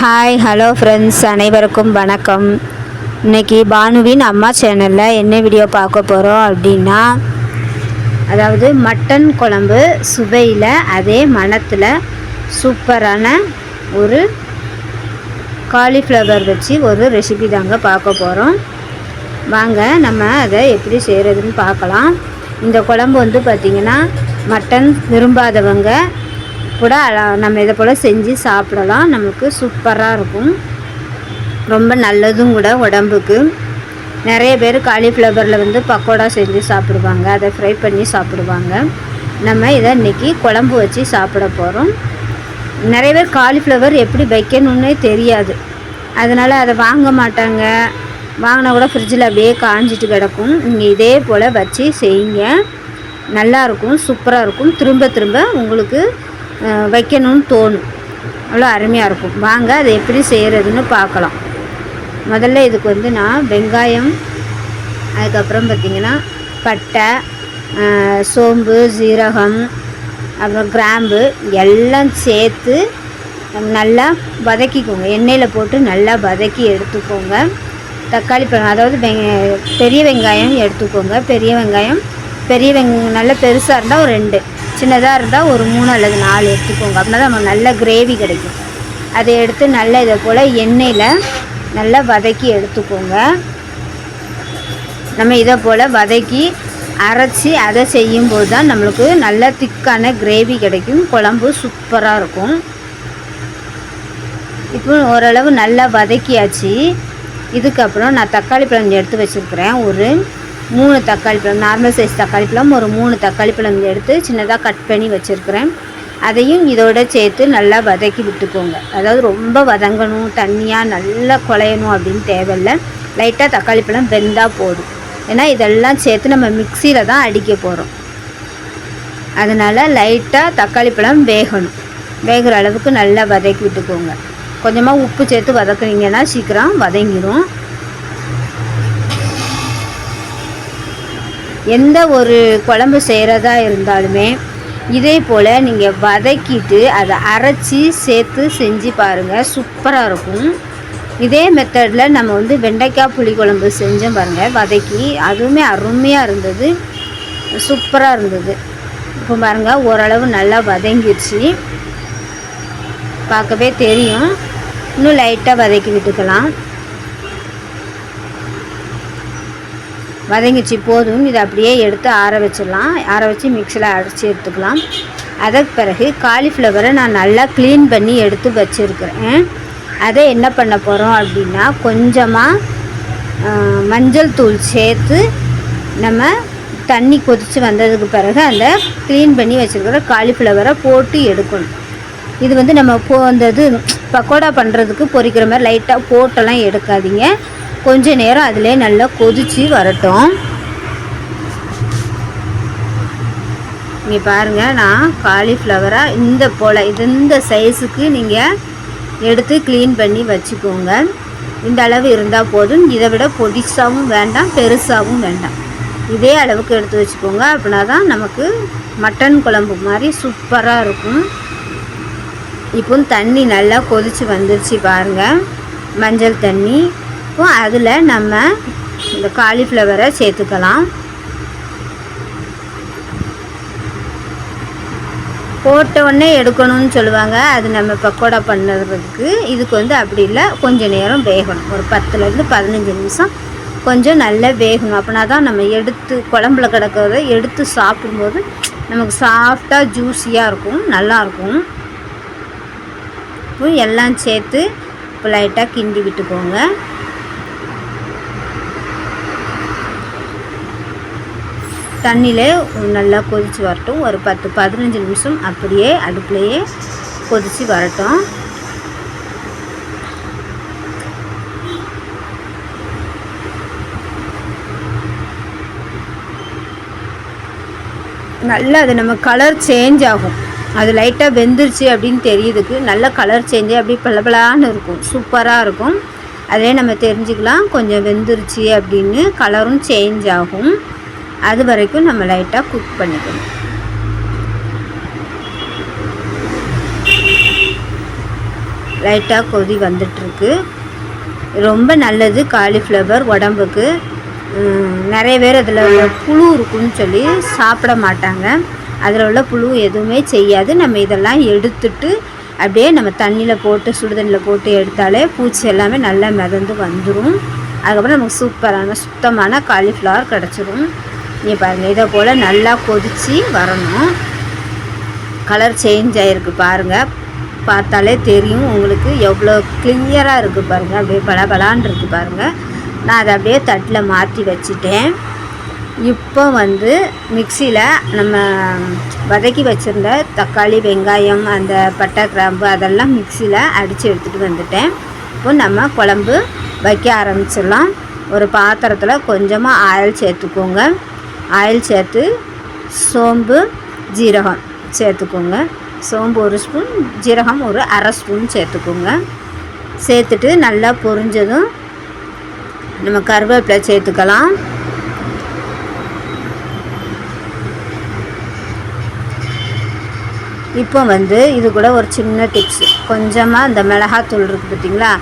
Hi hello friends அனைவருக்கும் வணக்கம். இன்னைக்கு பானுவின் அம்மா சேனலில் என்ன வீடியோ பார்க்க போகிறோம் அப்படின்னா அதாவது மட்டன் குழம்பு சுவையில் அதே மணத்தில் சூப்பரான ஒரு காலிஃப்ளவர் வச்சு ஒரு ரெசிபி தாங்க பார்க்க போகிறோம் வாங்க நம்ம அதை எப்படி செய்கிறதுன்னு பார்க்கலாம். இந்த குழம்பு வந்து பார்த்திங்கன்னா மட்டன் விரும்பாதவங்க கூட நம்ம இதை போல் செஞ்சு சாப்பிடலாம். நமக்கு சூப்பராக இருக்கும். ரொம்ப நல்லதும் கூட உடம்புக்கு. நிறைய பேர் காலிஃப்ளவரில் வந்து பக்கோடா செஞ்சு சாப்பிடுவாங்க. அதை ஃப்ரை பண்ணி சாப்பிடுவாங்க. நம்ம இதை இன்றைக்கி குழம்பு வச்சு சாப்பிட போகிறோம் நிறைய பேர் காலிஃப்ளவர் எப்படி வைக்கணுன்னே தெரியாது. அதனால் அதை வாங்க மாட்டாங்க. வாங்கினா கூட ஃப்ரிட்ஜில் அப்படியே காஞ்சிட்டு கிடக்கும். நீங்கள் இதே போல் வச்சு செய்யுங்க. நல்லாயிருக்கும் சூப்பராக இருக்கும். திரும்ப திரும்ப உங்களுக்கு வைக்கணும்னு தோணும். அவ்வளோ அருமையாக இருக்கும். வாங்க அதை எப்படி செய்கிறதுன்னு பார்க்கலாம். முதல்ல இதுக்கு வந்து நான் வெங்காயம் அதுக்கப்புறம் பார்த்திங்கன்னா பட்டை சோம்பு சீரகம் அப்புறம் கிராம்பு எல்லாம் சேர்த்து நல்லா வதக்கிக்கோங்க. எண்ணெயில் போட்டு நல்லா வதக்கி எடுத்துக்கோங்க. தக்காளி பழம் அதாவது வெங்க பெரிய வெங்காயம் எடுத்துக்கோங்க. பெரிய வெங்காயம் பெரிய வெங்க நல்லா பெருசாக இருந்தால் ஒரு ரெண்டு. சின்னதாக இருந்தால் ஒரு மூணு அல்லது நாலு எடுத்துக்கோங்க. அப்படின்னா தான் நமக்கு நல்ல கிரேவி கிடைக்கும். அதை எடுத்து நல்லா இதை போல் எண்ணெயில் நல்லா வதக்கி எடுத்துக்கோங்க. நம்ம இதை போல் வதக்கி அரைச்சி அதை செய்யும்போது தான் நம்மளுக்கு நல்ல திக்கான கிரேவி கிடைக்கும். குழம்பு சூப்பராக இருக்கும். இப்போ ஓரளவு நல்லா வதக்கியாச்சு. இதுக்கப்புறம் நான் தக்காளி பழம் எடுத்து வச்சுருக்கிறேன். ஒரு மூணு தக்காளி பழம் நார்மல் சைஸ் தக்காளி பழம் ஒரு மூணு தக்காளி பழம் எடுத்து சின்னதாக கட் பண்ணி வச்சுருக்கிறேன். அதையும் இதோட சேர்த்து நல்லா வதக்கி விட்டுக்கோங்க. அதாவது ரொம்ப வதங்கணும் தண்ணியாக நல்லா குழையணும் அப்படின்னு தேவையில்லை. லைட்டாக தக்காளி பழம் வெந்தால் போதும். ஏன்னா இதெல்லாம் சேர்த்து நம்ம மிக்சியில் தான் அடிக்க போகிறோம் அதனால் லைட்டாக தக்காளி பழம் வேகணும். வேகிற அளவுக்கு நல்லா வதக்கி விட்டுக்கோங்க. கொஞ்சமாக உப்பு சேர்த்து வதக்குனீங்கன்னா சீக்கிரம் வதங்கிடும் எந்த ஒரு குழம்பு செய்கிறதா இருந்தாலுமே இதே போல் நீங்கள் வதக்கிட்டு அதை அரைச்சி சேர்த்து செஞ்சு பாருங்கள் சூப்பராக இருக்கும். இதே மெத்தடில் நம்ம வந்து வெண்டைக்காய் புளிக்குழம்பு செஞ்சோம் பாருங்கள் வதக்கி. அதுவுமே அருமையாக இருந்தது. சூப்பராக இருந்தது. இப்போ பாருங்கள் ஓரளவு நல்லா வதங்கிடுச்சு பார்க்கவே தெரியும். இன்னும் லைட்டாக வதக்கி விட்டுக்கலாம். வதங்கிச்சு போதும். இதை அப்படியே எடுத்து ஆற வச்சிடலாம். ஆற வச்சு மிக்சியில் அரைச்சி எடுத்துக்கலாம். அதற்கு பிறகு காலிஃப்ளவரை நான் நல்லா க்ளீன் பண்ணி எடுத்து வச்சுருக்கிறேன். அதை என்ன பண்ண போகிறோம் அப்படின்னா கொஞ்சமாக மஞ்சள் தூள் சேர்த்து நம்ம தண்ணி கொதித்து வந்ததுக்கு பிறகு அந்த க்ளீன் பண்ணி வச்சுருக்கிற காலிஃப்ளவரை போட்டு எடுக்கணும். இது வந்து நம்ம போ அந்த இது பக்கோடா பண்ணுறதுக்கு பொரிக்கிற மாதிரி லைட்டாக போட்டெல்லாம் எடுக்காதீங்க. கொஞ்ச நேரம் அதிலே நல்லா கொதித்து வரட்டும். இங்கே பாருங்கள் நான் காலிஃப்ளவரை இந்த போல் இது இந்த சைஸுக்கு நீங்கள் எடுத்து க்ளீன் பண்ணி வச்சுக்கோங்க. இந்த அளவு இருந்தால் போதும். இதை விட பொதிசாகவும் வேண்டாம் பெருசாகவும் வேண்டாம். இதே அளவுக்கு எடுத்து வச்சுக்கோங்க. அப்படின்னா தான் நமக்கு மட்டன் குழம்பு மாதிரி சூப்பராக இருக்கும். இப்போ தண்ணி நல்லா கொதிச்சு வந்துருச்சு பாருங்கள் மஞ்சள் தண்ணி. இப்போ அதில் நம்ம இந்த காலிஃப்ளவரை சேர்த்துக்கலாம். போட்ட உடனே எடுக்கணும்னு சொல்லுவாங்க. அது நம்ம பக்கோடா பண்ணுறதுக்கு. இதுக்கு வந்து அப்படி இல்லை. கொஞ்சம் நேரம் வேகணும். ஒரு பத்துலேருந்து பதினஞ்சு நிமிஷம் கொஞ்சம் நல்லா வேகணும். அப்படின்னா தான் நம்ம எடுத்து குழம்புல கிடக்கிறத எடுத்து சாப்பிடும்போது நமக்கு சாஃப்டாக ஜூஸியாக இருக்கும். நல்லாயிருக்கும் இப்போ எல்லாம் சேர்த்து இப்போ லைட்டாக கிண்டி விட்டுக்கோங்க. தண்ணியிலே நல்லா கொதித்து வரட்டும். ஒரு பத்து பதினஞ்சு நிமிஷம் அப்படியே அடுப்புலையே கொதித்து வரட்டும். நல்லா அது நம்ம கலர் சேஞ்ச் ஆகும். அது லைட்டாக வெந்துருச்சு அப்படின்னு தெரியுதுக்கு நல்ல கலர் சேஞ்சு அப்படியே பளபளான்னு இருக்கும். சூப்பராக இருக்கும். அதே நம்ம தெரிஞ்சுக்கலாம். கொஞ்சம் வெந்துருச்சு அப்படின்னு கலரும் சேஞ்ச் ஆகும். அது வரைக்கும் நம்ம லைட்டாக குக் பண்ணிக்கணும். லைட்டாக கொதி வந்துட்டுருக்கு. ரொம்ப நல்லது காலிஃப்ளவர் உடம்புக்கு. நிறைய பேர் அதில் புழு இருக்குன்னு சொல்லி சாப்பிட மாட்டாங்க. அதில் உள்ள புழு எதுவுமே செய்யாது. நம்ம இதெல்லாம் எடுத்துட்டு அப்படியே நம்ம தண்ணியில் போட்டு சுடுதண்ணியில் போட்டு எடுத்தாலே பூச்சி எல்லாமே நல்லா மிதந்து வந்துடும் அதுக்கப்புறம் நமக்கு சூப்பரான சுத்தமான காலிஃப்ளவர் கிடச்சிரும். நீ பாருங்கள் இதை போல் நல்லா கொதித்து வரணும். கலர் சேஞ்ச் ஆகிருக்கு பாருங்கள் பார்த்தாலே தெரியும் உங்களுக்கு எவ்வளோ கிளியராக இருக்குது பாருங்கள் அப்படியே பளபளான்னு இருக்குது பாருங்கள் நான் அதை அப்படியே தட்டில் மாற்றி வச்சுட்டேன். இப்போ வந்து மிக்சியில் நம்ம வதக்கி வச்சுருந்த தக்காளி வெங்காயம் அந்த பட்டை கிராம்பு அதெல்லாம் மிக்சியில் அடித்து எடுத்துகிட்டு வந்துட்டேன். இப்போ நம்ம குழம்பு வைக்க ஆரம்பிச்சிடலாம். ஒரு பாத்திரத்தில் கொஞ்சமாக ஆயில் சேர்த்துக்கோங்க. ஆயில் சேர்த்து சோம்பு ஜீரகம் சேர்த்துக்கோங்க. சோம்பு ஒரு ஸ்பூன் ஜீரகம் ஒரு அரை ஸ்பூன் சேர்த்துக்கோங்க. சேர்த்துட்டு நல்லா பொரிஞ்சதும் நம்ம கருவேப்பிலை சேர்த்துக்கலாம். இப்போ வந்து இது கூட ஒரு சின்ன டிப்ஸ் கொஞ்சமாக இந்த மிளகாத்தூள் இருக்குது பார்த்தீங்களா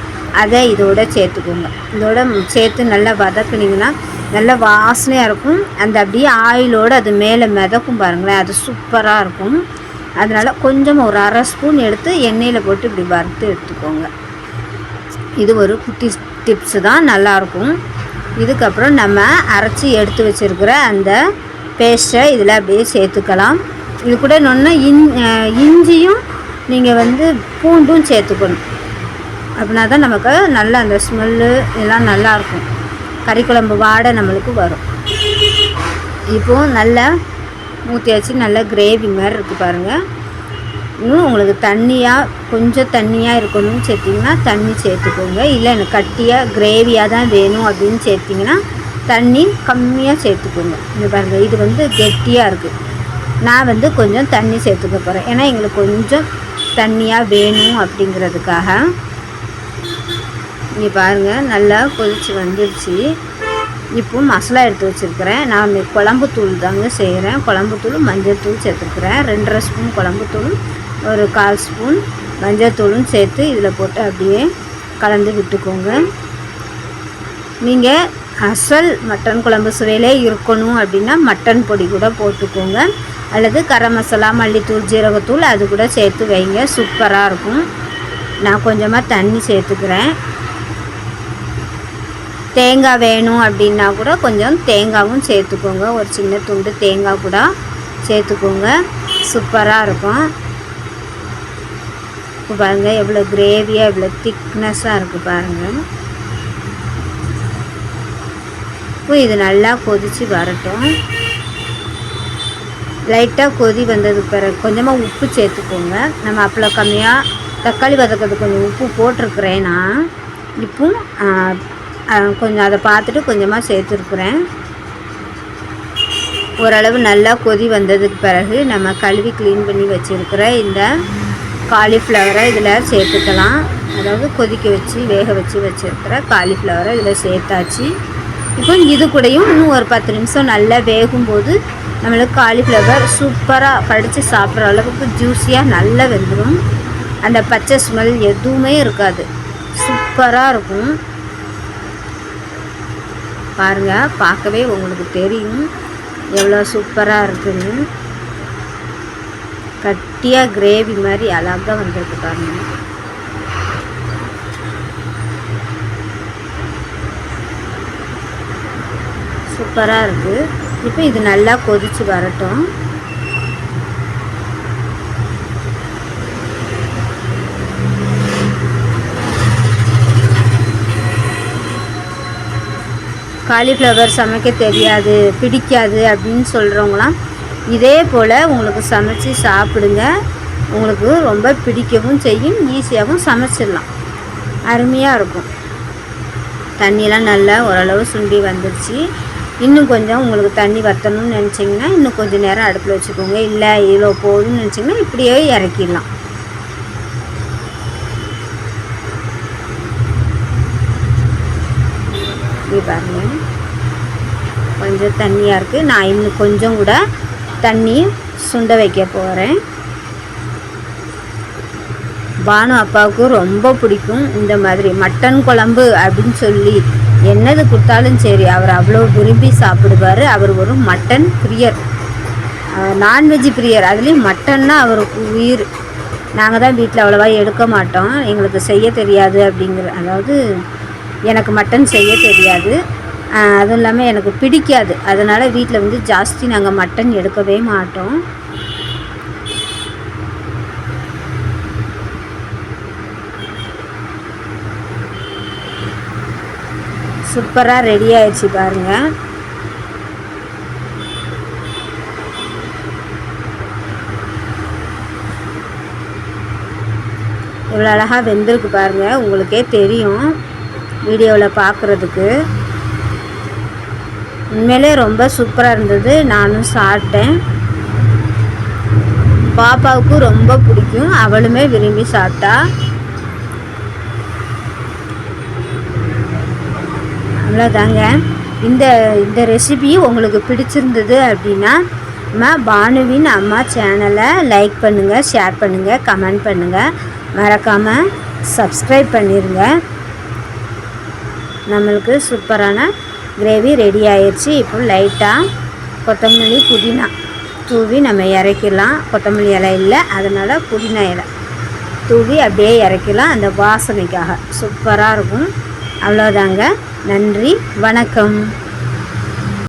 அதை இதோட சேர்த்துக்கோங்க. இதோட சேர்த்து நல்லா வதக்குனிங்கன்னா நல்ல வாசனையாக இருக்கும். அந்த அப்படியே ஆயிலோடு அது மேலே மிதக்கும் பாருங்களேன். அது சூப்பராக இருக்கும். அதனால் கொஞ்சம் ஒரு அரை ஸ்பூன் எடுத்து எண்ணெயில் போட்டு இப்படி வறுத்து எடுத்துக்கோங்க. இது ஒரு குட்டி டிப்ஸு தான் நல்லாயிருக்கும் இதுக்கப்புறம் நம்ம அரைச்சி எடுத்து வச்சுருக்கிற அந்த பேஸ்ட்டை இதில் அப்படியே சேர்த்துக்கலாம். இது கூட இன்னொன்று இன் இஞ்சியும் நீங்கள் வந்து பூண்டும் சேர்த்துக்கணும். அப்படின்னா தான் நமக்கு நல்ல அந்த ஸ்மெல்லு இதெல்லாம் நல்லாயிருக்கும் கறிக்குழம்பு வாடை நம்மளுக்கு வரும். இப்போது நல்லா ஊற்றியாச்சு நல்ல கிரேவி மாதிரி இருக்குது பாருங்கள் இன்னும் உங்களுக்கு தண்ணியாக கொஞ்சம் தண்ணியாக இருக்கணும்னு சேர்த்திங்கன்னா தண்ணி சேர்த்துக்கோங்க. இல்லை எனக்கு கட்டியாக கிரேவியாக தான் வேணும் அப்படின்னு சேர்த்திங்கன்னா தண்ணி கம்மியாக சேர்த்துக்கோங்க. இந்த பாருங்கள் இது வந்து கெட்டியாக இருக்குது நான் வந்து கொஞ்சம் தண்ணி சேர்த்துக்க போகிறேன் ஏன்னா எங்களுக்கு கொஞ்சம் தண்ணியாக வேணும் அப்படிங்கிறதுக்காக. இங்கே பாருங்கள் நல்லா கொதித்து வந்துருச்சு. இப்போ மசாலா எடுத்து வச்சுருக்கிறேன். நான் குழம்பு தூள் தாங்க செய்கிறேன் குழம்பு தூள் மஞ்சள் தூள் சேர்த்துருக்குறேன் ரெண்டரை ஸ்பூன் குழம்பு தூள் ஒரு கால் ஸ்பூன் மஞ்சள் தூளும் சேர்த்து இதில் போட்டு அப்படியே கலந்து விட்டுக்கோங்க. நீங்கள் அசல் மட்டன் குழம்பு சுவையிலே இருக்கணும் அப்படின்னா மட்டன் பொடி கூட போட்டுக்கோங்க. அல்லது கரம் மசாலா மல்லித்தூள் ஜீரகத்தூள் அது கூட சேர்த்து வைங்க. சூப்பராக இருக்கும். நான் கொஞ்சமாக தண்ணி சேர்த்துக்கிறேன். தேங்காய் வேணும் அப்படின்னா கூட கொஞ்சம் தேங்காவும் சேர்த்துக்கோங்க. ஒரு சின்ன துண்டு தேங்காய் கூட சேர்த்துக்கோங்க. சூப்பராக இருக்கும். இப்போ பாருங்கள் எவ்வளோ கிரேவியாக எவ்வளோ திக்னஸ்ஸாக இருக்குது பாருங்கள் இப்போ இது நல்லா கொதித்து வரட்டும். லைட்டாக கொதி வந்ததுக்கு பிறகு கொஞ்சமாக உப்பு சேர்த்துக்கோங்க. நம்ம அப்பளோ கம்மியாக தக்காளி வதக்கிறதுக்கு கொஞ்சம் உப்பு போட்டிருக்கிறேன் நான். இப்போ கொஞ்சம் அதை பார்த்துட்டு கொஞ்சமாக சேர்த்துருக்குறேன் ஓரளவு நல்லா கொதி வந்ததுக்கு பிறகு நம்ம கழுவி க்ளீன் பண்ணி வச்சுருக்கிற இந்த காலிஃப்ளவரை இதில் சேர்த்துக்கலாம். அதாவது கொதிக்க வச்சு வேக வச்சு வச்சுருக்கிற காலிஃப்ளவரை இதில் சேர்த்தாச்சு. இப்போ இது கூடயும் இன்னும் ஒரு பத்து நிமிஷம் நல்லா வேகும்போது நம்மளுக்கு காலிஃப்ளவர் சூப்பராக படித்து சாப்பிட்ற அளவுக்கு ஜூஸியாக நல்லா வெந்துடும் அந்த பச்சை ஸ்மெல் எதுவுமே இருக்காது. சூப்பராக இருக்கும். பாருங்கள் பார்க்கவே உங்களுக்கு தெரியும். எவ்வளோ சூப்பராக இருக்குன்னு. கட்டியாக கிரேவி மாதிரி அழகாக வந்திருக்கு பாருங்கள் சூப்பராக இருக்குது இப்போ இது நல்லா கொதித்து வரட்டும். காலிஃப்ளவர் சமைக்க தெரியாது பிடிக்காது அப்படின்னு சொல்கிறவங்களாம் இதே போல் உங்களுக்கு சமைச்சு சாப்பிடுங்க. உங்களுக்கு ரொம்ப பிடிக்கவும் செய்யும் ஈஸியாகவும் சமைச்சிடலாம். அருமையாக இருக்கும். தண்ணியெலாம் நல்லா ஓரளவு சுண்டி வந்துருச்சு. இன்னும் கொஞ்சம் உங்களுக்கு தண்ணி வற்றணும்னு நினச்சிங்கன்னா இன்னும் கொஞ்சம் நேரம் அடுப்பில் வச்சுக்கோங்க. இல்லை இவ்வளோ போதும்னு நினச்சிங்கன்னா இப்படியே இறக்கிடலாம். இப்படி பாருங்க. கொஞ்சம் தண்ணியாக இருக்குது நான் இன்னும் கொஞ்சம் கூட தண்ணி சுண்ட வைக்க போகிறேன் பானு அப்பாவுக்கு ரொம்ப பிடிக்கும் இந்த மாதிரி மட்டன் குழம்பு அப்படின்னு சொல்லி. என்னது கொடுத்தாலும் சரி அவர் அவ்வளோ விரும்பி சாப்பிடுவார். அவர் ஒரு மட்டன் பிரியர். நான்வெஜ் பிரியர். அதுலேயும் மட்டன்னா அவருக்கு உயிர். நாங்கள் தான் வீட்டில் அவ்வளோவா எடுக்க மாட்டோம். எங்களுக்கு செய்ய தெரியாது அப்படிங்கிற அதாவது எனக்கு மட்டன் செய்ய தெரியாது. அதுவும் இல்லாமல் எனக்கு பிடிக்காது. அதனால் வீட்டில் வந்து ஜாஸ்தி நாங்கள் மட்டன் எடுக்கவே மாட்டோம். சூப்பராக ரெடி ஆயிடுச்சு பாருங்கள் இவ்வளோ அழகாக வெந்திருக்கு பாருங்கள் உங்களுக்கே தெரியும். வீடியோவில் பார்க்குறதுக்கு. உண்மையிலே ரொம்ப சூப்பராக இருந்தது. நானும் சாப்பிட்டேன். பாப்பாவுக்கு ரொம்ப பிடிக்கும். அவளுமே விரும்பி சாப்பிட்டா. அவ்வளோதாங்க இந்த இந்த ரெசிபி உங்களுக்கு பிடிச்சிருந்தது அப்படின்னா நம்ம பானுவின் அம்மா சேனலை லைக் பண்ணுங்கள் ஷேர் பண்ணுங்கள் கமெண்ட் பண்ணுங்கள் மறக்காமல் சப்ஸ்கிரைப் பண்ணிடுங்க நம்மளுக்கு சூப்பரான கிரேவி ரெடி ஆயிடுச்சு இப்போ லைட்டாக கொத்தமல்லி புதினா தூவி நம்ம இறக்கிடலாம். கொத்தமல்லி இலை இல்லை அதனால் புதினா இலை தூவி அப்படியே இறக்கிடலாம் அந்த வாசனைக்காக. சூப்பராக இருக்கும். அவ்வளோதாங்க நன்றி வணக்கம்.